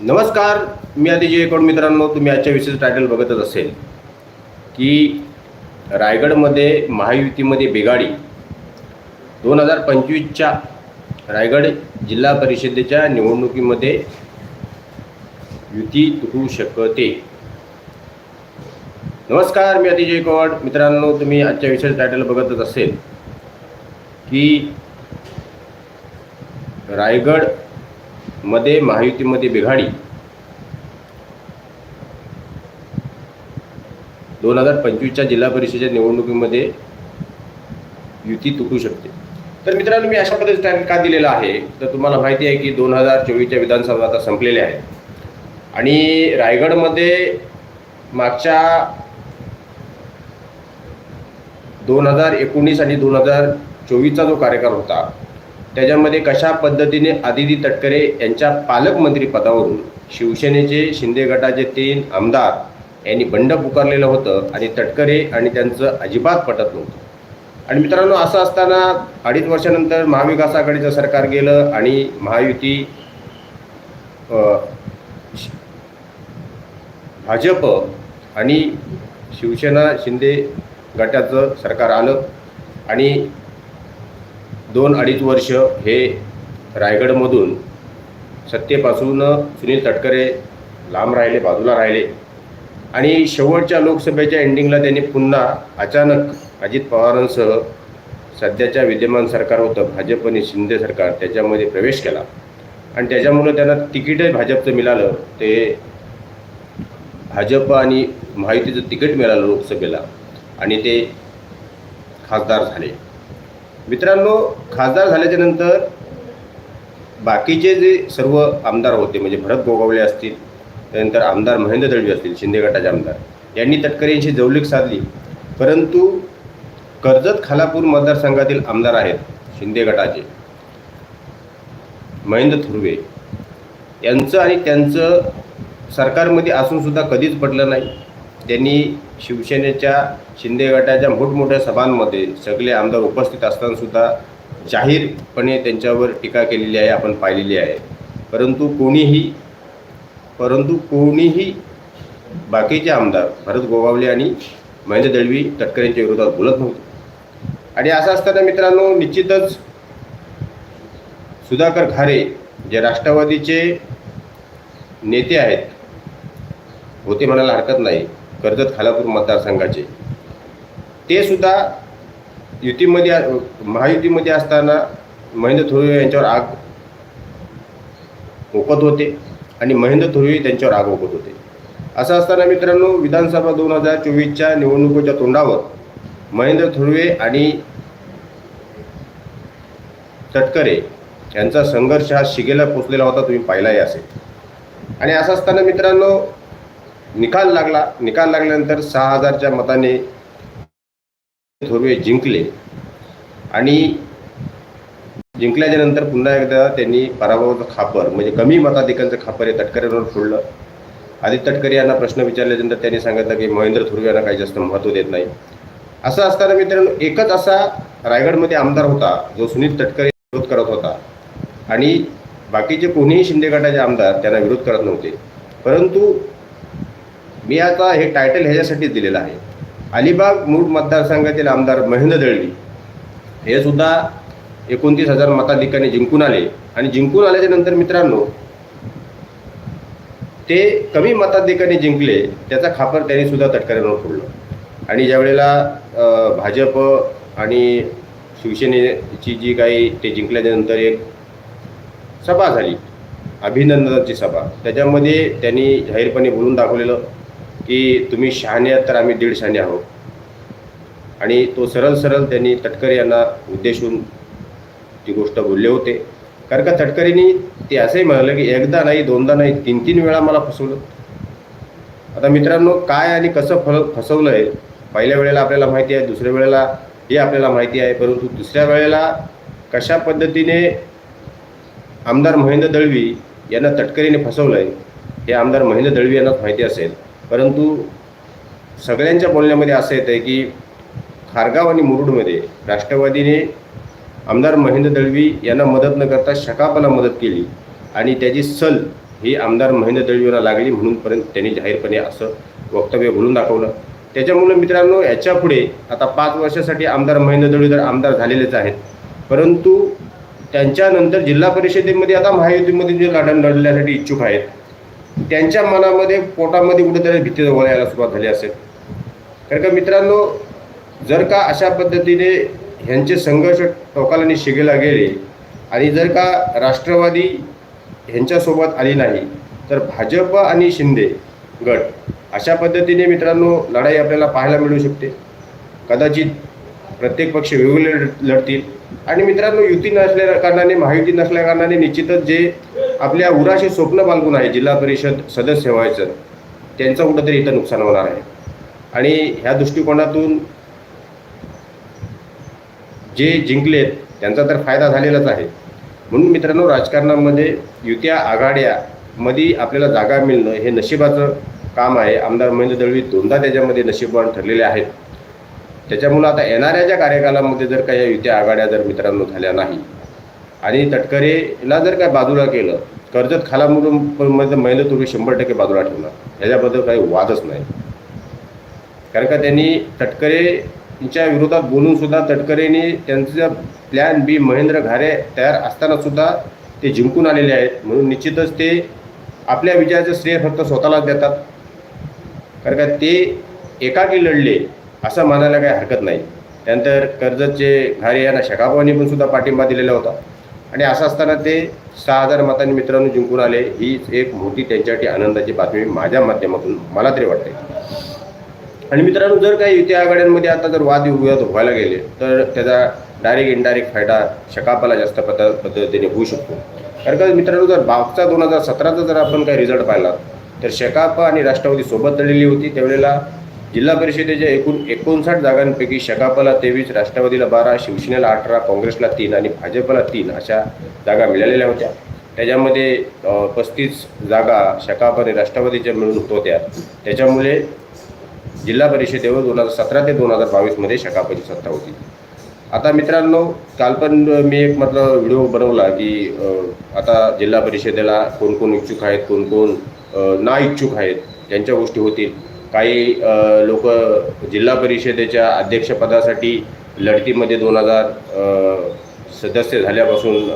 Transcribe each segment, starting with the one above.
नमस्कार मी अतिजय कोण मित्रांनो तुम्ही आजच्या विशेष टायटल बघतच असेल की रायगडमध्ये महायुतीमध्ये बिघाडी दोन हजार पंचवीसच्या रायगड जिल्हा परिषदेच्या निवडणुकीमध्ये युती तुटू शकते. नमस्कार मी अतिजय कोवाड मित्रांनो तुम्ही आजच्या विशेष टायटल बघतच असेल की रायगड मध्ये महायुतीमध्ये बिघाडी. दोन हजार पंचवीसच्या जिल्हा परिषदेच्या निवडणुकीमध्ये युती तुटू शकते. तर मित्रांनो मी अशा पद्धतीचा टाईम का दिलेलं आहे. तर तुम्हाला माहिती आहे की दोन हजार चोवीसच्या विधानसभा आता संपलेल्या आहेत. आणि रायगडमध्ये मागच्या दोन हजार एकोणीस आणि दोन हजार चोवीसचा जो कार्यकाळ होता त्याच्यामध्ये कशा पद्धतीने आदिती तटकरे यांच्या पालकमंत्रीपदावरून शिवसेनेचे शिंदे गटाचे तीन आमदार यांनी बंड पुकारलेलं होतं आणि तटकरे आणि त्यांचं अजिबात पटत नव्हतं. आणि मित्रांनो असं असताना अडीच वर्षानंतर महाविकास आघाडीचं सरकार गेलं आणि महायुती भाजप आणि शिवसेना शिंदे गटाचं सरकार आलं आणि दोन अडीच वर्ष हे रायगडमधून सत्तेपासून सुनील तटकरे लांब राहिले बाजूला राहिले. आणि शेवटच्या लोकसभेच्या एंडिंगला त्यांनी पुन्हा अचानक अजित पवारांसह सध्याच्या विद्यमान सरकार होतं भाजप आणि शिंदे सरकार त्याच्यामध्ये प्रवेश केला. आणि त्याच्यामुळं त्यांना तिकीटही भाजपचं मिळालं. ते भाजप आणि महायुतीचं तिकीट मिळालं लोकसभेला. आणि ते खासदार झाले. मित्रांनो खासदार झाल्याच्यानंतर बाकीचे जे सर्व आमदार होते म्हणजे भरत गोगावले असतील त्यानंतर आमदार महेंद्र दळवी असतील शिंदे गटाचे आमदार यांनी तटकरे यांची जवळीक साधली. परंतु कर्जत खालापूर मतदारसंघातील आमदार आहेत शिंदे गटाचे महेंद्र थुर्वे. यांचं आणि त्यांचं सरकारमध्ये असूनसुद्धा कधीच पडलं नाही. त्यांनी शिवसेनेच्या शिंदे गटाच्या मोठमोठ्या सभांमध्ये सगळे आमदार उपस्थित असतानासुद्धा जाहीरपणे त्यांच्यावर टीका केलेली आहे आपण पाहिलेली आहे. परंतु कोणीही परंतु कोणीही बाकीचे आमदार भरत गोगावले आणि महेंद्र दळवी तटकरेंच्या विरोधात बोलत नव्हते. आणि असं असताना मित्रांनो निश्चितच सुधाकर खारे जे राष्ट्रवादीचे नेते आहेत होते म्हणायला हरकत नाही. कर्जत खालापूर मतदारसंघाचे. ते सुद्धा युतीमध्ये महायुतीमध्ये असताना महेंद्र थोरवे यांच्यावर आग ओकत होते आणि महेंद्र थोरवे त्यांच्यावर आग ओकत होते. असं असताना मित्रांनो विधानसभा दोन हजार चोवीसच्या निवडणुकीच्या तोंडावर महेंद्र थोरवे आणि तटकरे यांचा संघर्ष हा शिगेला पोचलेला होता तुम्ही पाहिलाही असेल. आणि असं असताना मित्रांनो निकाल लागला. निकाल लागल्यानंतर सहा हजारच्या मताने थोरवे जिंकले. आणि जिंकल्याच्या नंतर पुन्हा एकदा त्यांनी पराभवाचं खापर म्हणजे कमी मताधिकांचं खापर हे तटकरेंवर फोडलं. आदित्य तटकरे यांना प्रश्न विचारल्यानंतर त्यांनी सांगितलं की महेंद्र थोरवे यांना काही जास्त महत्त्व देत नाही. असं असताना मित्रांनो एकच असा रायगडमध्ये आमदार होता जो सुनील तटकरे विरोध करत होता. आणि बाकीचे कोणीही शिंदे गटाचे आमदार त्यांना विरोध करत नव्हते. परंतु मी आता हे टायटल ह्याच्यासाठीच दिलेलं आहे. अलिबाग मूळ मतदारसंघातील आमदार महेंद्र दळवी. हे सुद्धा एकोणतीस हजार मताधिकाने जिंकून आले. आणि जिंकून आल्याच्यानंतर मित्रांनो ते कमी मताधिकाने जिंकले त्याचा खापर त्यांनी सुद्धा तटकऱ्यांवर फोडलं. आणि ज्या वेळेला भाजप आणि शिवसेनेची जी काही ते जिंकल्याच्यानंतर एक सभा झाली अभिनंदनाची सभा. त्याच्यामध्ये त्यांनी जाहीरपणे बोलून दाखवलेलं की तुम्ही शहाणे आहात तर आम्ही दीड शहाणे आहोत. आणि तो सरळ सरळ त्यांनी तटकरे यांना उद्देशून ती गोष्ट बोलले होते. कारण का तटकरेंनी ते असंही म्हणालं की एकदा नाही दोनदा नाही तीन तीन वेळा मला फसवलं. आता मित्रांनो काय आणि कसं फल फसवलं आहे पहिल्या वेळेला आपल्याला माहिती आहे दुसऱ्या वेळेला हे आपल्याला माहिती आहे परंतु दुसऱ्या वेळेला कशा पद्धतीने आमदार महेंद्र दळवी यांना तटकरीने फसवलं आहे हे आमदार महेंद्र दळवी यांनाच माहिती असेल. परंतु सगळ्यांच्या बोलण्यामध्ये असं येतं आहे की खारगाव आणि मुरुडमध्ये राष्ट्रवादीने आमदार महेंद्र दळवी यांना मदत न करता शकापाला मदत केली आणि त्याची सल ही आमदार महेंद्र दळवीला लागली म्हणूनपर्यंत त्यांनी जाहीरपणे असं वक्तव्य बोलून दाखवलं. त्याच्यामुळे मित्रांनो याच्यापुढे आता पाच वर्षासाठी आमदार महेंद्र दळवी तर आमदार झालेलेच आहेत परंतु त्यांच्यानंतर जिल्हा परिषदेमध्ये आता महायुतीमध्ये जे लढण लढण्यासाठी इच्छुक आहेत त्यांच्या मनामध्ये पोटामध्ये कुठेतरी भीती यायला सुरुवात झाली असेल. कारण का मित्रांनो जर का अशा पद्धतीने ह्यांचे संघर्ष टोकाला शिगेला गेले आणि जर का राष्ट्रवादी ह्यांच्यासोबत आली नाही तर भाजप आणि शिंदे गट अशा पद्धतीने मित्रांनो लढाई आपल्याला पाहायला मिळू शकते. कदाचित प्रत्येक पक्ष वेगवेगळे लढ- लढतील. आणि मित्रांनो युती नसल्या कारणाने महायुती नसल्या कारणाने निश्चितच जे आपल्या उराशी स्वप्न बांधून आहे जिल्हा परिषद सदस्य व्हायचं. त्यांचं कुठंतरी इथं नुकसान होणार आहे. आणि ह्या दृष्टिकोनातून जे जिंकलेत त्यांचा तर फायदा झालेलाच आहे. म्हणून मित्रांनो राजकारणामध्ये युत्या आघाड्यामध्ये आपल्याला जागा मिळणं हे नशिबाचं काम आहे. आमदार महेंद्र दळवी दोनदा त्याच्यामध्ये नशिबवान ठरलेले आहेत. त्याच्यामुळं आता येणाऱ्या ज्या कार्यकालामध्ये जर काही युत्या आघाड्या जर मित्रांनो झाल्या नाही आणि तटकरेला जर काय बाजूला केलं कर्जत खालामधून मध्ये महिला दळवी शंभर टक्के बाजूला ठेवणार. ह्याच्याबद्दल काही वादच नाही. कारण का त्यांनी तटकरेच्या विरोधात बोलून सुद्धा तटकरेने त्यांचा प्लॅन बी महेंद्र घारे तयार असताना सुद्धा ते जिंकून आलेले आहेत. म्हणून निश्चितच ते आपल्या विजयाचं श्रेय फक्त स्वतःलाच देतात. कारण का ते एकाकी लढले असं मानायला काही हरकत नाही. त्यानंतर कर्जतचे घारे यांना शकापवानी पण सुद्धा पाठिंबा दिलेला होता. आणि असं असताना ते सहा हजार मतांनी मित्रांनो जिंकून आले. ही एक मोठी त्यांच्यासाठी आनंदाची बातमी माझ्या माध्यमातून मला तरी वाटते आणि मित्रांनो जर काही युती आघाड्यांमध्ये आता जर वाद वादविवाद व्हायला गेले तर त्याचा डायरेक्ट इनडायरेक्ट फायदा शकापाला जास्त पद्ध पद्धतीने होऊ शकतो. कारण का मित्रांनो जर मागचा दोन हजार सतराचा जर आपण काही रिझल्ट पाहिला तर शेकापा आणि राष्ट्रवादी सोबत लढलेली होती. त्यावेळेला जिल्हा परिषदेच्या एकूण एकोणसाठ जागांपैकी शकापाला तेवीस राष्ट्रवादीला बारा शिवसेनेला अठरा काँग्रेसला तीन आणि भाजपला तीन अशा जागा मिळालेल्या होत्या. त्याच्यामध्ये पस्तीस जागा शकाप आणि राष्ट्रवादीच्या मिळून होत्या. त्याच्यामुळे जिल्हा परिषदेवर दोन हजार सतरा ते दोन हजार बावीसमध्ये शकापाची सत्ता होती. आता मित्रांनो काल पण मी एक मतलब व्हिडिओ बनवला की आता जिल्हा परिषदेला कोण कोण इच्छुक आहेत कोण कोण ना इच्छुक आहेत त्यांच्या गोष्टी होतील. काही लोक जिल्हा परिषदेच्या अध्यक्षपदासाठी लढतीमध्ये दोन हजार सदस्य झाल्यापासून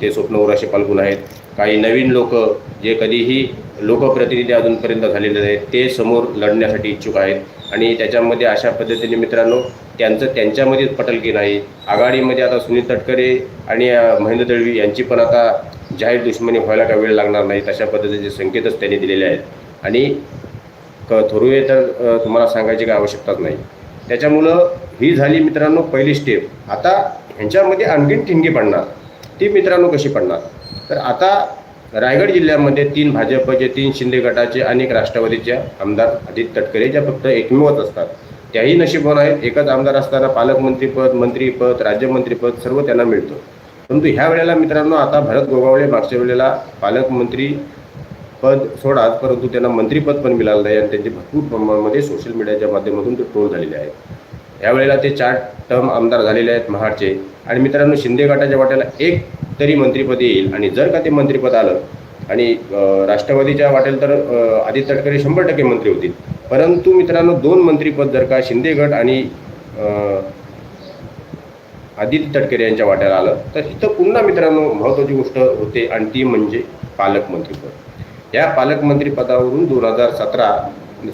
ते स्वप्न उराशी पालखून आहेत. काही नवीन लोक जे कधीही लोकप्रतिनिधी अजूनपर्यंत झालेले आहेत ते समोर लढण्यासाठी इच्छुक आहेत. आणि त्याच्यामध्ये अशा पद्धतीने मित्रांनो त्यांचं त्यांच्यामध्येच पटल की नाही आघाडीमध्ये आता सुनील तटकरे आणि महेंद्र दळवी यांची पण आता जाहीर दुश्मनी व्हायला काय वेळ लागणार नाही अशा पद्धतीचे संकेतच त्यांनी दिलेले आहेत. आणि क तर तुम्हाला सांगायची काही आवश्यकताच नाही. त्याच्यामुळं ही झाली मित्रांनो पहिली स्टेप आता ह्यांच्यामध्ये आणखीन ठिणगी पडणार. ती मित्रांनो कशी पडणार? तर आता रायगड जिल्ह्यामध्ये तीन भाजपचे तीन शिंदे गटाचे अनेक राष्ट्रवादीच्या आमदार आदित्य तटकरे ज्या फक्त एकमेवच असतात. त्याही नशीबवान आहेत. एकच आमदार असताना पालकमंत्रीपद मंत्रीपद राज्यमंत्रीपद सर्व त्यांना मिळतं. परंतु ह्या वेळेला मित्रांनो आता भरत गोगावळे मागच्या वेळेला पालकमंत्री पद सोडात परंतु त्यांना मंत्रीपद पण मिळालं नाही आणि त्यांचे भरपूर प्रमाणामध्ये सोशल मीडियाच्या माध्यमातून ते ट्रोल झालेले आहेत. यावेळेला ते चार टर्म आमदार झालेले आहेत महाडचे. आणि मित्रांनो शिंदे गटाच्या वाट्याला एक तरी मंत्रीपद येईल आणि जर का ते मंत्रीपद आलं आणि राष्ट्रवादीच्या वाटेल तर आदित्य तटकरे शंभर टक्के मंत्री होतील. परंतु मित्रांनो दोन मंत्रीपद जर का शिंदे गट आणि आदित्य तटकरे यांच्या वाट्याला आलं तर इथं पुन्हा मित्रांनो महत्त्वाची गोष्ट होते आणि ती म्हणजे पालकमंत्रीपद या पालकमंत्री पदावरून दोन हजार सतरा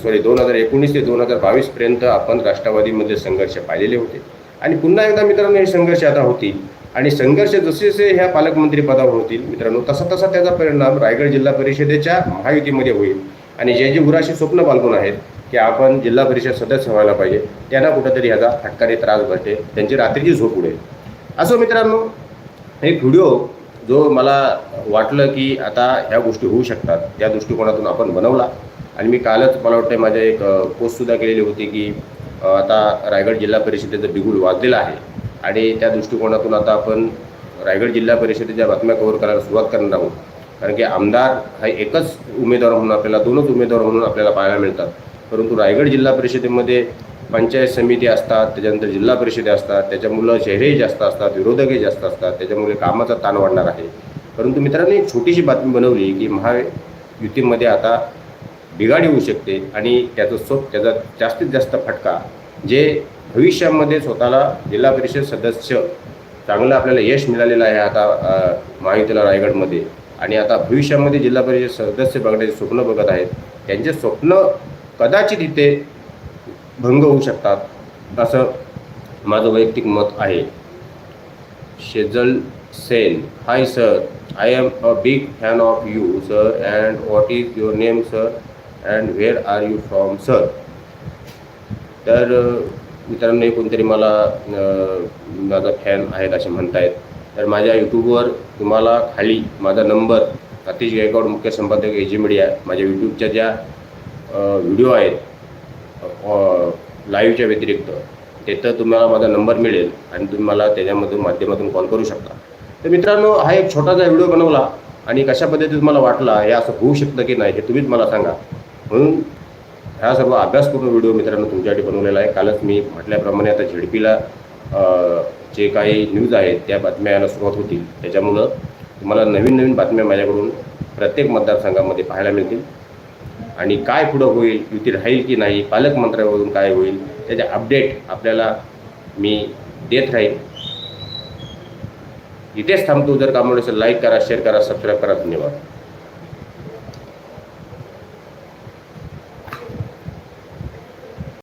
सॉरी दोन हजार एकोणीस ते दोन हजार बावीसपर्यंत आपण राष्ट्रवादीमध्ये संघर्ष पाहिलेले होते. आणि पुन्हा एकदा मित्रांनो हे संघर्ष आता होतील. आणि संघर्ष जसे जसे ह्या पालकमंत्री पदावर होतील मित्रांनो तसा तसा त्याचा परिणाम रायगड जिल्हा परिषदेच्या महायुतीमध्ये होईल. आणि जे जे उराशी स्वप्न बालगून आहेत की आपण जिल्हा परिषद सदस्य व्हायला पाहिजे त्यांना कुठंतरी ह्याचा फटकारी त्रास बसते त्यांची रात्रीची झोप उडेल. असं मित्रांनो एक व्हिडिओ जो मला वाटलं की आता ह्या गोष्टी होऊ शकतात त्या दृष्टिकोनातून आपण बनवला. आणि मी कालच मला वाटतं माझ्या एक पोस्टसुद्धा केलेली होती की आता रायगड जिल्हा परिषदेचं बिगुल वाजलेलं आहे. आणि त्या दृष्टिकोनातून आता आपण रायगड जिल्हा परिषदेच्या बातम्या कव्हर करायला सुरुवात करणार आहोत. कारण की आमदार हा एकच उमेदवार म्हणून आपल्याला दोनच उमेदवार म्हणून आपल्याला पाहायला मिळतात. परंतु रायगड जिल्हा परिषदेमध्ये पंचायत समिती असतात त्याच्यानंतर जिल्हा परिषदे असतात त्याच्यामुळं शहरेही जास्त असतात विरोधकही जास्त असतात त्याच्यामुळे कामाचा ताण वाढणार आहे. परंतु मित्रांनो एक छोटीशी बातमी बनवली की महायुतीमध्ये आता बिघाड येऊ शकते आणि त्याचं सोप त्याचा जास्तीत जास्त फटका जे भविष्यामध्ये स्वतःला जिल्हा परिषद सदस्य चांगलं आपल्याला यश मिळालेलं आहे आता महायुतीला रायगडमध्ये. आणि आता भविष्यामध्ये जिल्हा परिषद सदस्य बघण्याचे स्वप्न बघत आहेत. त्यांचे स्वप्न कदाचित इथे भंग होऊ शकतात असं माझं वैयक्तिक मत आहे. Shejal Sen hi sir I am a big fan of you sir and what is your name sir and where are you from sir? तर मित्रांनो कोणतरी मला माझा फॅन आहेत असे म्हणतायत. तर माझ्या यूट्यूबवर तुम्हाला खाली माझा नंबर अतिश गायकवाड मुख्य संपादक एजी मीडिया माझ्या यूट्यूबच्या ज्या व्हिडिओ आहेत लाईव्हच्या व्यतिरिक्त तिथं तुम्हाला माझा नंबर मिळेल आणि तुम्ही मला त्याच्यामधून माध्यमातून कॉल करू शकता. तर मित्रांनो हा एक छोटासा व्हिडिओ बनवला आणि कशा पद्धतीने तुम्हाला वाटला हे असं होऊ शकतं की नाही हे तुम्हीच मला सांगा. म्हणून हा सर्व अभ्यासपूर्ण व्हिडिओ मित्रांनो तुमच्यासाठी बनवलेला आहे. कालच मी म्हटल्याप्रमाणे आता झेडपीला जे काही न्यूज आहेत त्या बातम्या यायला सुरुवात होतील. त्याच्यामुळं तुम्हाला नवीन नवीन बातम्या माझ्याकडून प्रत्येक मतदारसंघामध्ये पाहायला मिळतील. आणि काय पुढं होईल युती राहील की नाही पालकमंत्र्यावरून काय होईल त्याचे अपडेट आपल्याला मी देत राहील इथेच थांबतो. जर कामोड लाईक करा शेअर करा सबस्क्राईब करा. धन्यवाद.